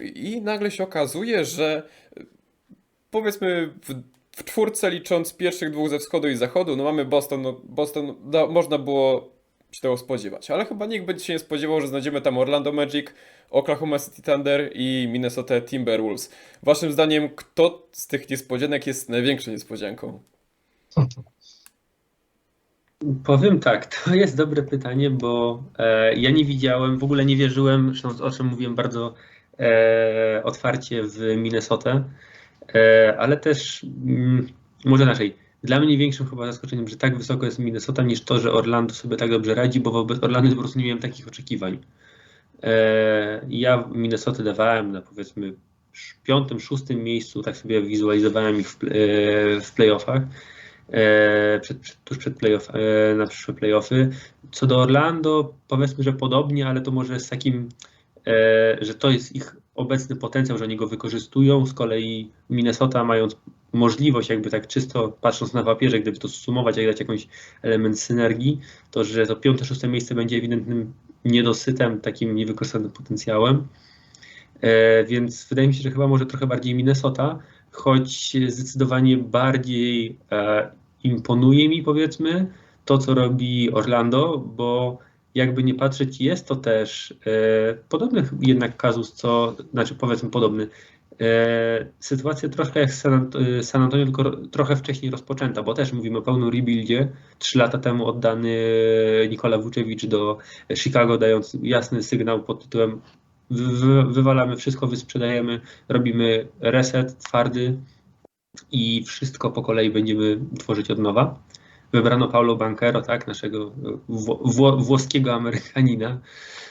i nagle się okazuje, że y, powiedzmy w, w czwórce licząc pierwszych dwóch ze wschodu i zachodu, no mamy Boston, no Boston da, można było się tego spodziewać, ale chyba nikt by się nie spodziewał, że znajdziemy tam Orlando Magic, Oklahoma City Thunder i Minnesota Timberwolves. Waszym zdaniem, kto z tych niespodzianek jest największą niespodzianką? Powiem tak, to jest dobre pytanie, bo e, ja nie widziałem, w ogóle nie wierzyłem, zresztą o czym mówiłem bardzo e, otwarcie w Minnesotę, e, ale też mm, może inaczej. Dla mnie większym chyba zaskoczeniem, że tak wysoko jest Minnesota, niż to, że Orlando sobie tak dobrze radzi, bo wobec Orlando po prostu nie miałem takich oczekiwań. E, ja Minnesotę dawałem na powiedzmy piątym, szóstym miejscu, tak sobie wizualizowałem ich w, e, w playoffach e, przed, przed, tuż przed playoff, e, na przyszłe playoffy. Co do Orlando, powiedzmy, że podobnie, ale to może z takim, e, że to jest ich obecny potencjał, że oni go wykorzystują. Z kolei Minnesota, mając możliwość, jakby tak czysto patrząc na papierze, gdyby to sumować, jak dać jakąś element synergii, to że to piąte, szóste miejsce będzie ewidentnym niedosytem, takim niewykorzystanym potencjałem. E, więc wydaje mi się, że chyba może trochę bardziej Minnesota, choć zdecydowanie bardziej e, imponuje mi, powiedzmy, to, co robi Orlando, bo jakby nie patrzeć, jest to też e, podobny jednak kazus, co, znaczy powiedzmy podobny, e, sytuacja trochę jak San, Ant- San Antonio, tylko ro- trochę wcześniej rozpoczęta, bo też mówimy o pełnym rebuildzie. Trzy lata temu oddany Nikola Vucevic do Chicago, dając jasny sygnał pod tytułem wy- wywalamy wszystko, wysprzedajemy, robimy reset twardy i wszystko po kolei będziemy tworzyć od nowa. Wybrano Paulo Banquero, tak, naszego wło- wło- włoskiego Amerykanina.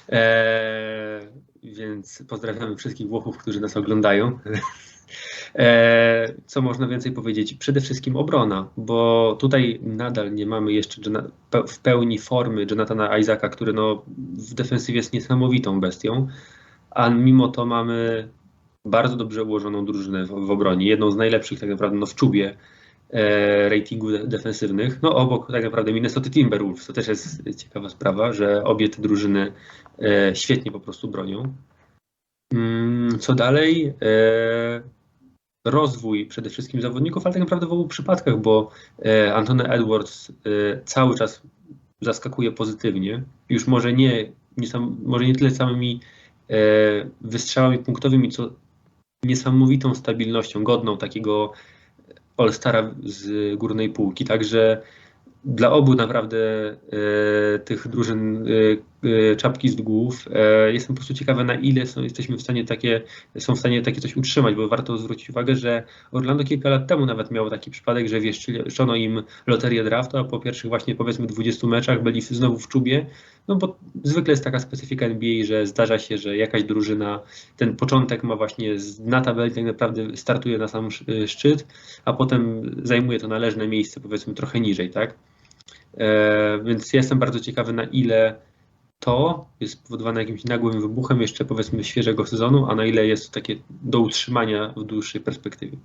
Eee, więc pozdrawiamy wszystkich Włochów, którzy nas oglądają. Eee, co można więcej powiedzieć? Przede wszystkim obrona, bo tutaj nadal nie mamy jeszcze w pełni formy Jonathana Isaaca, który no, w defensywie jest niesamowitą bestią, a mimo to mamy bardzo dobrze ułożoną drużynę w, w obronie, jedną z najlepszych tak naprawdę no, w czubie e, ratingu de- defensywnych. No obok tak naprawdę Minnesota Timberwolves, to też jest ciekawa sprawa, że obie te drużyny e, świetnie po prostu bronią. Mm, Co dalej? E, rozwój przede wszystkim zawodników, ale tak naprawdę w obu przypadkach, bo e, Antony Edwards e, cały czas zaskakuje pozytywnie. Już może nie, nie sam, może nie tyle samymi e, wystrzałami punktowymi, co niesamowitą stabilnością, godną takiego All-Stara z górnej półki. Także dla obu naprawdę e, tych drużyn e, czapki z głów. E, jestem po prostu ciekawy, na ile są, jesteśmy w stanie takie, są w stanie takie coś utrzymać, bo warto zwrócić uwagę, że Orlando kilka lat temu nawet miało taki przypadek, że wieszczono im loterię draftu, a po pierwszych właśnie powiedzmy 20 meczach byli znowu w czubie, no bo zwykle jest taka specyfika NBA, że zdarza się, że jakaś drużyna ten początek ma właśnie na tabeli, tak naprawdę startuje na sam sz- szczyt, a potem zajmuje to należne miejsce powiedzmy trochę niżej, tak? E, więc jestem bardzo ciekawy, na ile to jest spowodowane jakimś nagłym wybuchem jeszcze powiedzmy świeżego sezonu, a na ile jest to takie do utrzymania w dłuższej perspektywie.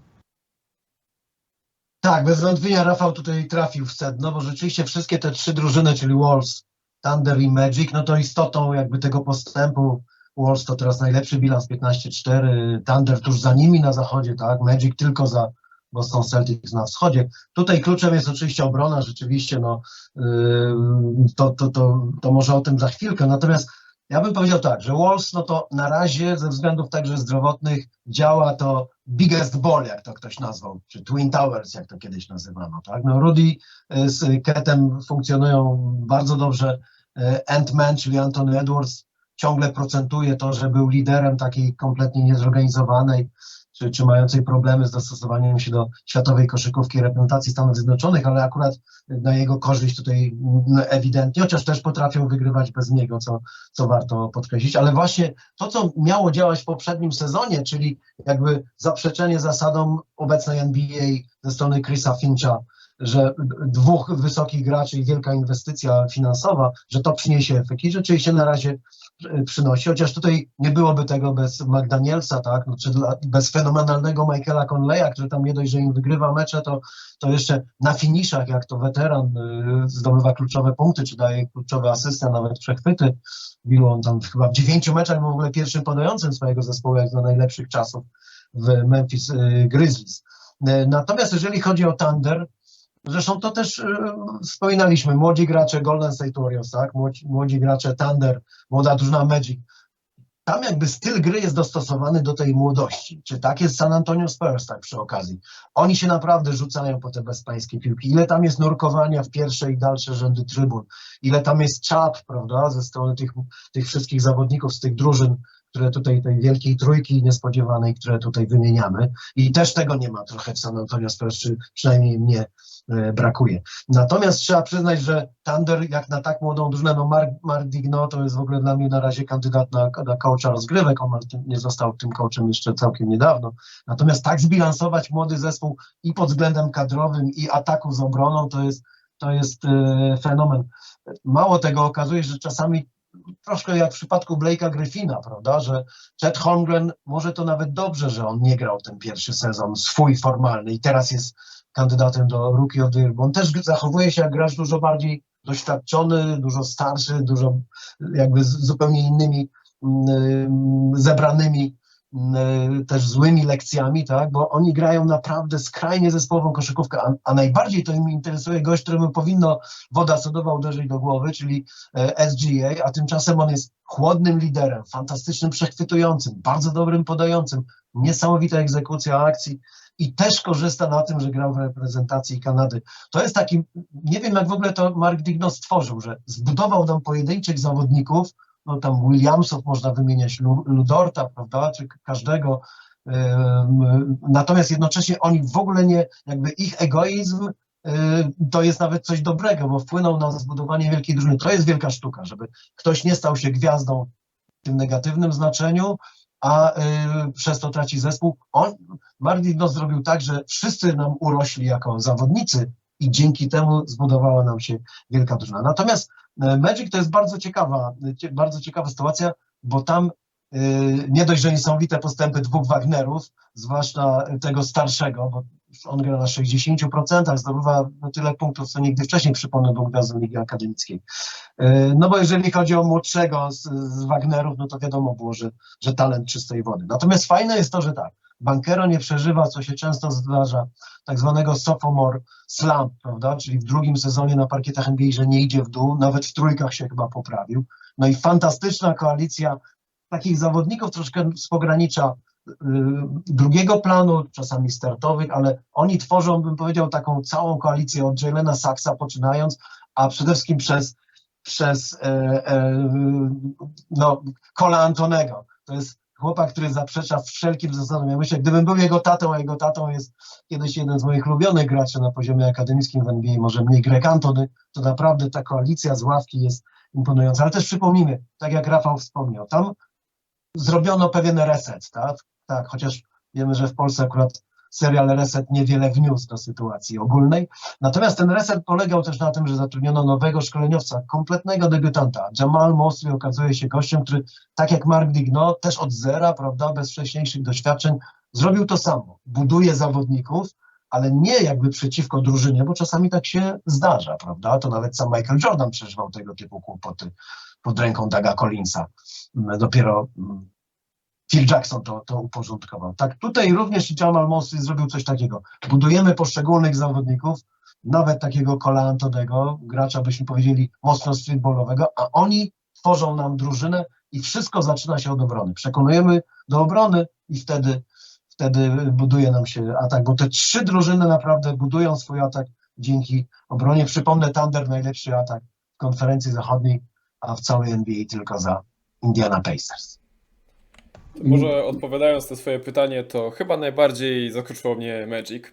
Tak, bez wątpienia Rafał tutaj trafił w sedno, bo rzeczywiście wszystkie te trzy drużyny, czyli Wolves, Thunder i Magic, no to istotą jakby tego postępu Wolves to teraz najlepszy bilans 15-4, Thunder tuż za nimi na zachodzie, tak, Magic tylko za Boston Celtics na wschodzie. Tutaj kluczem jest oczywiście obrona, rzeczywiście, no yy, to, to, to, to może o tym za chwilkę, natomiast ja bym powiedział tak, że Wolves, no to na razie ze względów także zdrowotnych działa to biggest ball, jak to ktoś nazwał, czy Twin Towers, jak to kiedyś nazywano, tak? No Rudy y, z Ketem funkcjonują bardzo dobrze, y, Ant-Man, czyli Anthony Edwards ciągle procentuje to, że był liderem takiej kompletnie niezorganizowanej, czy, czy mającej problemy z dostosowaniem się do światowej koszykówki reprezentacji Stanów Zjednoczonych, ale akurat na jego korzyść tutaj mm, ewidentnie, chociaż też potrafią wygrywać bez niego, co, co warto podkreślić, ale właśnie to, co miało działać w poprzednim sezonie, czyli jakby zaprzeczenie zasadom obecnej NBA ze strony Chrisa Fincha, że dwóch wysokich graczy i wielka inwestycja finansowa, że to przyniesie efekt i rzeczywiście na razie e, przynosi, chociaż tutaj nie byłoby tego bez McDanielsa, tak, no, czy dla, bez fenomenalnego Michaela Conleya, który tam nie dość, że im wygrywa mecze, to, to jeszcze na finiszach, jak to weteran y, zdobywa kluczowe punkty, czy daje kluczowe asysty, nawet przechwyty, Bilu on tam chyba w dziewięciu meczach był w ogóle pierwszym podającym swojego zespołu, jak za najlepszych czasów w Memphis y, Grizzlies. Natomiast jeżeli chodzi o Thunder, zresztą to też y, wspominaliśmy, młodzi gracze Golden State Warriors, tak, młodzi, młodzi gracze Thunder, młoda drużyna Magic, tam jakby styl gry jest dostosowany do tej młodości. Czy tak jest San Antonio Spurs, tak przy okazji. Oni się naprawdę rzucają po te bezpańskie piłki. Ile tam jest nurkowania w pierwsze i dalsze rzędy trybun. Ile tam jest czap, prawda, ze strony tych, tych wszystkich zawodników z tych drużyn, które tutaj, tej wielkiej trójki niespodziewanej, które tutaj wymieniamy. I też tego nie ma trochę w San Antonio Spurs, czy przynajmniej mnie e, brakuje. Natomiast trzeba przyznać, że Thunder, jak na tak młodą drużynę, no Mark, Mark Digno to jest w ogóle dla mnie na razie kandydat na, na coacha rozgrywek, on nie został tym coachem jeszcze całkiem niedawno. Natomiast tak zbilansować młody zespół i pod względem kadrowym, i ataku z obroną, to jest, to jest e, fenomen. Mało tego, okazuje się, że czasami troszkę jak w przypadku Blake'a Griffina, prawda, że Chet Holmgren, może to nawet dobrze, że on nie grał ten pierwszy sezon swój formalny i teraz jest kandydatem do Rookie of the Year, bo on też zachowuje się jak gracz dużo bardziej doświadczony, dużo starszy, dużo jakby z zupełnie innymi mm, zebranymi też złymi lekcjami, tak, bo oni grają naprawdę skrajnie zespołową koszykówkę, a, a najbardziej to im interesuje gość, któremu powinno woda sodowa uderzyć do głowy, czyli e, SGA, a tymczasem on jest chłodnym liderem, fantastycznym przechwytującym, bardzo dobrym podającym, niesamowita egzekucja akcji i też korzysta na tym, że grał w reprezentacji Kanady. To jest taki, nie wiem jak w ogóle to Mark Digno stworzył, że zbudował nam pojedynczych zawodników, no tam Williamsów można wymieniać, Lu- Ludorta, prawda, czy każdego, Natomiast jednocześnie oni w ogóle nie, jakby ich egoizm y, to jest nawet coś dobrego, bo wpłynął na zbudowanie wielkiej drużyny. To jest wielka sztuka, żeby ktoś nie stał się gwiazdą w tym negatywnym znaczeniu, a y, przez to traci zespół. On, Mardino zrobił tak, że wszyscy nam urośli jako zawodnicy i dzięki temu zbudowała nam się wielka drużyna. Natomiast Magic to jest bardzo ciekawa, cie- bardzo ciekawa sytuacja, bo tam y, nie dość, że niesamowite postępy dwóch Wagnerów, zwłaszcza tego starszego, bo on gra na 60%, zdobywa no tyle punktów, co nigdy wcześniej, przypomnę, był gwiazdą Ligi Akademickiej. Y, No bo jeżeli chodzi o młodszego z, z Wagnerów, no to wiadomo było, że, że talent czystej wody. Natomiast fajne jest to, że tak, Bankero nie przeżywa, co się często zdarza, tak zwanego sophomore slump, prawda, czyli w drugim sezonie na parkietach NBA, że nie idzie w dół, nawet w trójkach się chyba poprawił. No i fantastyczna koalicja takich zawodników troszkę z pogranicza y, drugiego planu, czasami startowych, ale oni tworzą, bym powiedział, taką całą koalicję od Jalena Saxa poczynając, a przede wszystkim przez, przez e, no, Antonego. To jest chłopak, który zaprzecza wszelkim zasadom. Ja myślę, gdybym był jego tatą, a jego tatą jest kiedyś jeden z moich ulubionych graczy na poziomie akademickim w NBA, może mniej Greg Antony, to naprawdę ta koalicja z ławki jest imponująca. Ale też przypomnijmy, tak jak Rafał wspomniał, tam zrobiono pewien reset, tak? Tak, chociaż wiemy, że w Polsce akurat serial Reset niewiele wniósł do sytuacji ogólnej. Natomiast ten reset polegał też na tym, że zatrudniono nowego szkoleniowca, kompletnego debiutanta. Jamal Mosley okazuje się gościem, który tak jak Mark Digno, też od zera, prawda, bez wcześniejszych doświadczeń, zrobił to samo. Buduje zawodników, ale nie jakby przeciwko drużynie, bo czasami tak się zdarza, prawda? To nawet sam Michael Jordan przeżywał tego typu kłopoty pod ręką Daga Collinsa. Dopiero mm, Phil Jackson to, to uporządkował. Tak, tutaj również Jamal Mosley zrobił coś takiego. Budujemy poszczególnych zawodników, nawet takiego Cola Antonego, gracza byśmy powiedzieli mocno streetballowego, a oni tworzą nam drużynę i wszystko zaczyna się od obrony. Przekonujemy do obrony i wtedy, wtedy buduje nam się atak, bo te trzy drużyny naprawdę budują swój atak dzięki obronie. Przypomnę, Thunder najlepszy atak w konferencji zachodniej, a w całej NBA tylko za Indiana Pacers. Może odpowiadając na swoje pytanie, to chyba najbardziej zaskoczyło mnie Magic.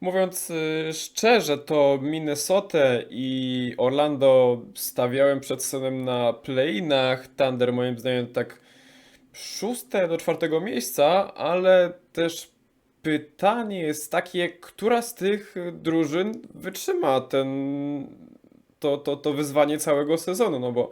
Mówiąc y, szczerze, to Minnesotę i Orlando stawiałem przed sezonem na play-inach. Thunder moim zdaniem tak szóste do czwartego miejsca, ale też pytanie jest takie, która z tych drużyn wytrzyma ten, to, to, to wyzwanie całego sezonu, no bo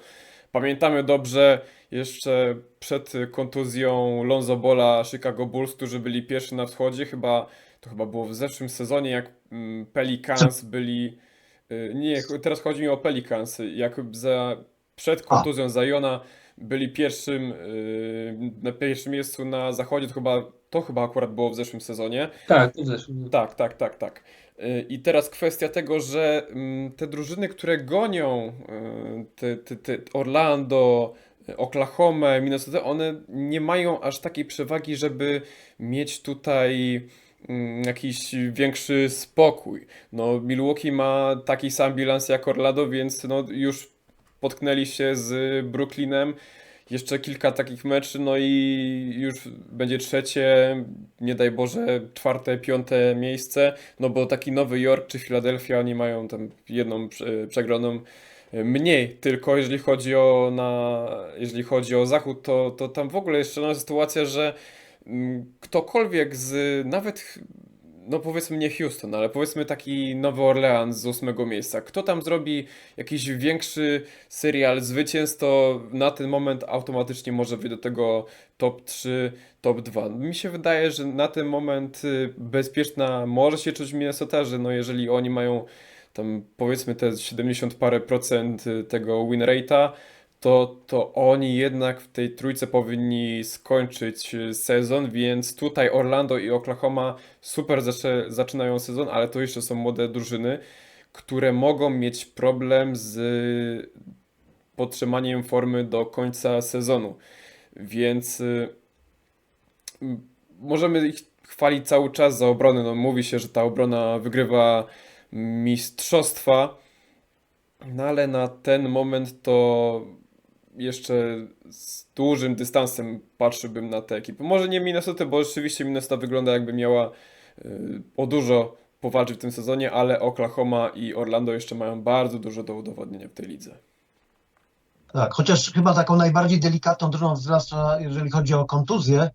pamiętamy dobrze jeszcze przed kontuzją Lonzo Bola Chicago Bulls, którzy byli pierwsi na wschodzie, chyba to chyba było w zeszłym sezonie, jak mm, Pelicans byli, y, nie, teraz chodzi mi o Pelicans, jak za, przed kontuzją Zajona byli pierwszym, y, na pierwszym miejscu na zachodzie, to chyba, to chyba akurat było w zeszłym sezonie. Tak, w zeszłym. Tak, tak, tak, tak. Y, I teraz kwestia tego, że mm, te drużyny, które gonią te, te, te Orlando, Oklahoma, Minnesota, one nie mają aż takiej przewagi, żeby mieć tutaj mm, jakiś większy spokój. No, Milwaukee ma taki sam bilans jak Orlando, więc no, już potknęli się z Brooklynem. Jeszcze kilka takich meczy, no i już będzie trzecie, nie daj Boże, czwarte, piąte miejsce, no bo taki Nowy Jork czy Filadelfia, oni mają tam jedną prze- przegraną mniej, tylko jeżeli chodzi o, na, jeżeli chodzi o Zachód, to, to tam w ogóle jeszcze no, sytuacja, że mm, ktokolwiek z, nawet, no powiedzmy nie Houston, ale powiedzmy taki Nowy Orleans z ósmego miejsca, kto tam zrobi jakiś większy serial zwycięstw, to na ten moment automatycznie może wyjść do tego top 3, top 2. Mi się wydaje, że na ten moment y, bezpieczna może się czuć Minnesota, że no jeżeli oni mają tam powiedzmy te 70 parę procent y, tego win rate'a, to, to oni jednak w tej trójce powinni skończyć y, sezon, więc tutaj Orlando i Oklahoma super zaczynają sezon, ale to jeszcze są młode drużyny, które mogą mieć problem z podtrzymaniem formy do końca sezonu. Więc y, możemy ich chwalić cały czas za obronę. No, mówi się, że ta obrona wygrywa mistrzostwa, no ale na ten moment to jeszcze z dużym dystansem patrzyłbym na tę ekipę. Może nie Minnesota, bo rzeczywiście Minnesota wygląda jakby miała y, o dużo powalczyć w tym sezonie, ale Oklahoma i Orlando jeszcze mają bardzo dużo do udowodnienia w tej lidze. Tak, chociaż chyba taką najbardziej delikatną drużyną, zwłaszcza jeżeli chodzi o kontuzję,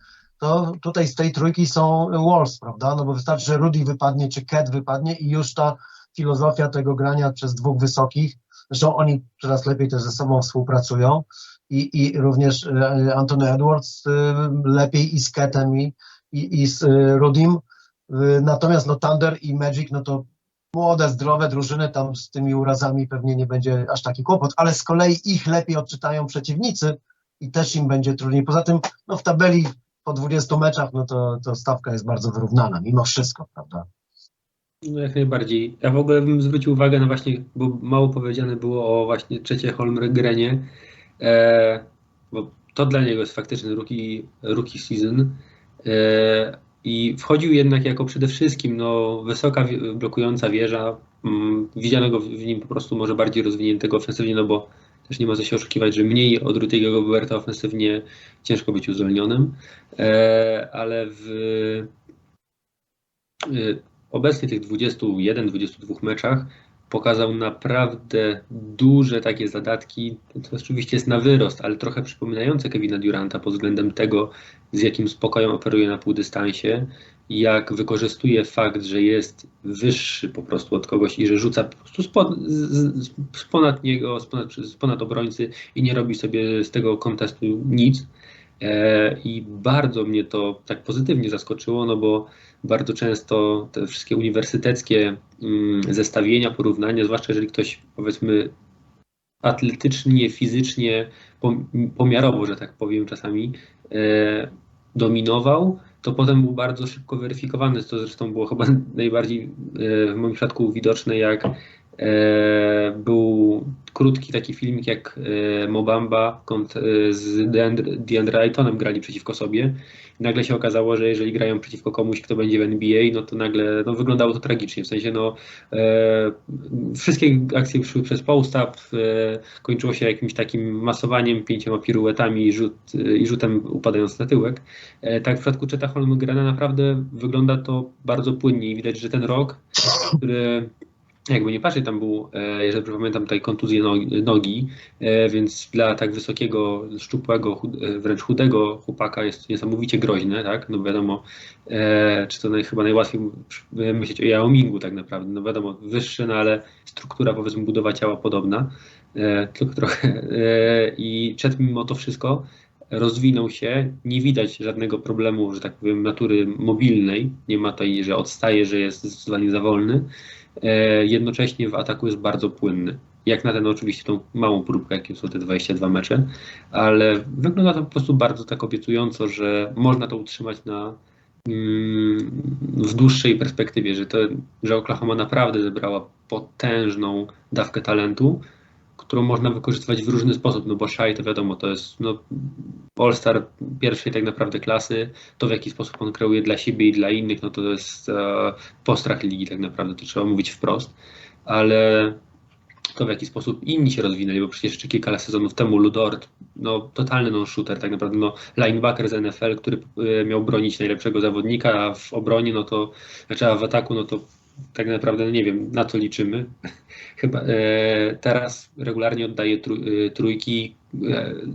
to tutaj z tej trójki są Wolves, prawda? No bo wystarczy, że Rudy wypadnie, czy Cat wypadnie i już ta filozofia tego grania przez dwóch wysokich, zresztą oni coraz lepiej też ze sobą współpracują i, i również e, Anthony Edwards e, lepiej i z Catem i, i, i z e, Rudim. Natomiast no Thunder i Magic, no to młode, zdrowe drużyny, tam z tymi urazami pewnie nie będzie aż taki kłopot, ale z kolei ich lepiej odczytają przeciwnicy i też im będzie trudniej. Poza tym no w tabeli po 20 meczach, no to, to stawka jest bardzo wyrównana, mimo wszystko, prawda? No jak najbardziej. Ja w ogóle bym zwrócił uwagę na właśnie, bo mało powiedziane było o właśnie trzecie Holmgrenie, e, bo to dla niego jest faktyczny rookie, rookie season e, i wchodził jednak jako przede wszystkim no, wysoka blokująca wieża, mm, widzianego w w nim po prostu może bardziej rozwiniętego ofensywnie, no bo też nie ma co się oszukiwać, że mniej od Rudiego Goberta ofensywnie ciężko być uzdolnionym, e, ale w y, obecnie tych 21-22 meczach pokazał naprawdę duże takie zadatki. To oczywiście jest na wyrost, ale trochę przypominające Kevina Duranta pod względem tego, z jakim spokojem operuje na półdystansie, jak wykorzystuje fakt, że jest wyższy po prostu od kogoś i że rzuca po prostu spod, z, z, ponad niego, z ponad, z ponad obrońcy i nie robi sobie z tego kontestu nic. E, I bardzo mnie to tak pozytywnie zaskoczyło, no bo bardzo często te wszystkie uniwersyteckie mm, zestawienia, porównania, zwłaszcza jeżeli ktoś powiedzmy atletycznie, fizycznie, pom- pomiarowo, że tak powiem czasami, e, dominował, to potem był bardzo szybko weryfikowany. To zresztą było chyba najbardziej e, w moim przypadku widoczne, jak e, był krótki taki filmik, jak e, Mobamba e, z Deandre, DeAndre Aytonem grali przeciwko sobie. Nagle się okazało, że jeżeli grają przeciwko komuś, kto będzie w NBA, no to nagle no, wyglądało to tragicznie. W sensie, no, e, wszystkie akcje szły przez post-up, e, kończyło się jakimś takim masowaniem, pięcioma piruetami i, rzut, e, i rzutem upadając na tyłek. E, tak w przypadku Czeta Holmgrena naprawdę wygląda to bardzo płynnie i widać, że ten rok, który jakby nie patrzeć, tam był, e, jeżeli pamiętam, tutaj kontuzje nogi, e, więc dla tak wysokiego, szczupłego, e, wręcz chudego chłopaka jest niesamowicie groźne, tak? No wiadomo, czy to chyba najłatwiej myśleć o Yao Mingu tak naprawdę, no wiadomo, wyższy, no ale struktura, powiedzmy, budowa ciała podobna, tylko trochę i przed mimo to wszystko rozwinął się, nie widać żadnego problemu, że tak powiem, natury mobilnej, nie ma tutaj, że odstaje, że jest zdecydowanie za wolny, jednocześnie w ataku jest bardzo płynny. Jak na ten oczywiście tą małą próbkę, jakie są te 22 mecze, ale wygląda to po prostu bardzo tak obiecująco, że można to utrzymać na, mm, w dłuższej perspektywie, że, to, że Oklahoma naprawdę zebrała potężną dawkę talentu, którą można wykorzystywać w różny sposób, no bo Shai to wiadomo, to jest no, All-Star pierwszej tak naprawdę klasy, to w jaki sposób on kreuje dla siebie i dla innych, no to jest e, postrach ligi tak naprawdę, to trzeba mówić wprost, ale to w jaki sposób inni się rozwinęli, bo przecież jeszcze kilka sezonów temu Ludort, no totalny non-shooter tak naprawdę, no linebacker z NFL, który e, miał bronić najlepszego zawodnika, a w obronie, no to, znaczy a w ataku, no to tak naprawdę no nie wiem, na co liczymy. Chyba e, teraz regularnie oddaje e, trójki,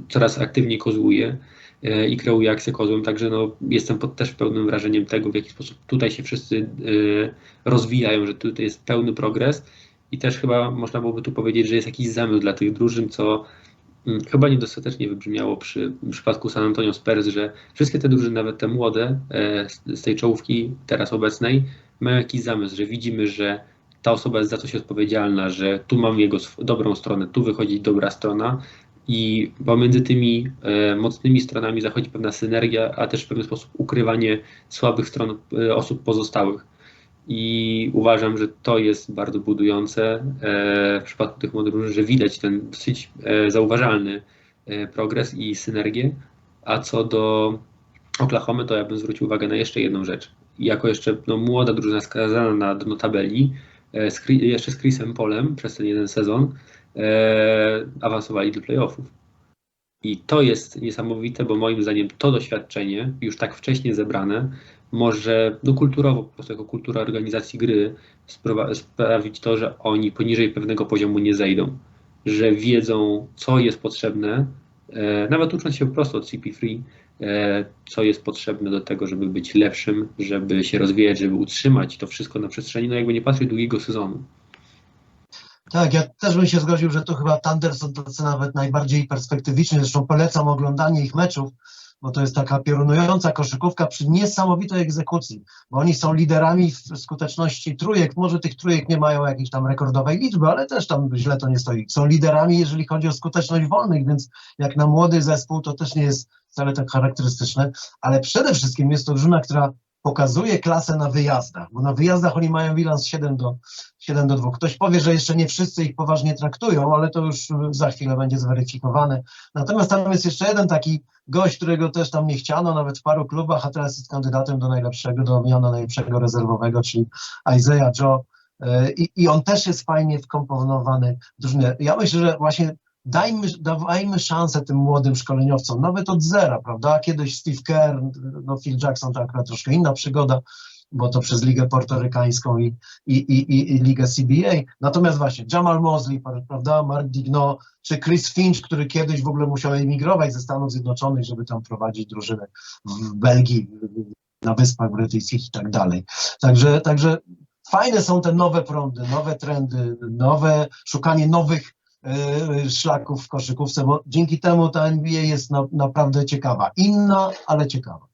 coraz aktywniej kozłuje e, i kreuje akcję kozłem, także no, jestem pod też pełnym wrażeniem tego, w jaki sposób tutaj się wszyscy e, rozwijają, że tutaj jest pełny progres. I też chyba można byłoby tu powiedzieć, że jest jakiś zamysł dla tych drużyn, co mm, chyba niedostatecznie wybrzmiało przy przypadku San Antonio Spurs, że wszystkie te drużyny, nawet te młode e, z, tej czołówki teraz obecnej, mają jakiś zamysł, że widzimy, że ta osoba jest za coś odpowiedzialna, że tu mam jego dobrą stronę, tu wychodzi dobra strona i pomiędzy tymi e, mocnymi stronami zachodzi pewna synergia, a też w pewien sposób ukrywanie słabych stron e, osób pozostałych. I uważam, że to jest bardzo budujące e, w przypadku tych młodych że widać ten dosyć zauważalny progres i synergię. A co do Oklahomy, to ja bym zwrócił uwagę na jeszcze jedną rzecz. Jako jeszcze no, młoda drużyna skazana na dno tabeli, z, jeszcze z Chrisem Polem przez ten jeden sezon, awansowali do playoffów. I to jest niesamowite, bo moim zdaniem to doświadczenie, już tak wcześnie zebrane, może no, kulturowo, po prostu jako kultura organizacji gry, sprawić to, że oni poniżej pewnego poziomu nie zejdą. Że wiedzą, co jest potrzebne, e, nawet ucząc się po prostu od CP3, e, co jest potrzebne do tego, żeby być lepszym, żeby się rozwijać, żeby utrzymać to wszystko na przestrzeni, no jakby nie patrzeć długiego sezonu. Tak, ja też bym się zgodził, że to chyba Thunder są tacy nawet najbardziej perspektywiczni. Zresztą polecam oglądanie ich meczów, bo to jest taka piorunująca koszykówka przy niesamowitej egzekucji, bo oni są liderami w skuteczności trójek. Może tych trójek nie mają jakiejś tam rekordowej liczby, ale też tam źle to nie stoi. Są liderami, jeżeli chodzi o skuteczność wolnych, więc jak na młody zespół to też nie jest wcale tak charakterystyczne, ale przede wszystkim jest to drużyna, która pokazuje klasę na wyjazdach, bo na wyjazdach oni mają bilans 7 do, 7 do 2. Ktoś powie, że jeszcze nie wszyscy ich poważnie traktują, ale to już za chwilę będzie zweryfikowane. Natomiast tam jest jeszcze jeden taki gość, którego też tam nie chciano, nawet w paru klubach, a teraz jest kandydatem do najlepszego, do miana najlepszego rezerwowego, czyli Isaiah Joe. Yy, I, I on też jest fajnie wkomponowany w drużynę. Ja myślę, że właśnie dajmy, dawajmy szansę tym młodym szkoleniowcom, nawet od zera, prawda? Kiedyś Steve Kerr, no Phil Jackson to akurat troszkę inna przygoda, bo to przez Ligę Portorykańską i, i, i, i, Ligę CBA. Natomiast właśnie Jamal Mosley, prawda, Mark Digno, czy Chris Finch, który kiedyś w ogóle musiał emigrować ze Stanów Zjednoczonych, żeby tam prowadzić drużynę w Belgii, na Wyspach Brytyjskich i tak dalej. Także, także fajne są te nowe prądy, nowe trendy, nowe, szukanie nowych szlaków w koszykówce, bo dzięki temu ta NBA jest na, naprawdę ciekawa. Inna, ale ciekawa.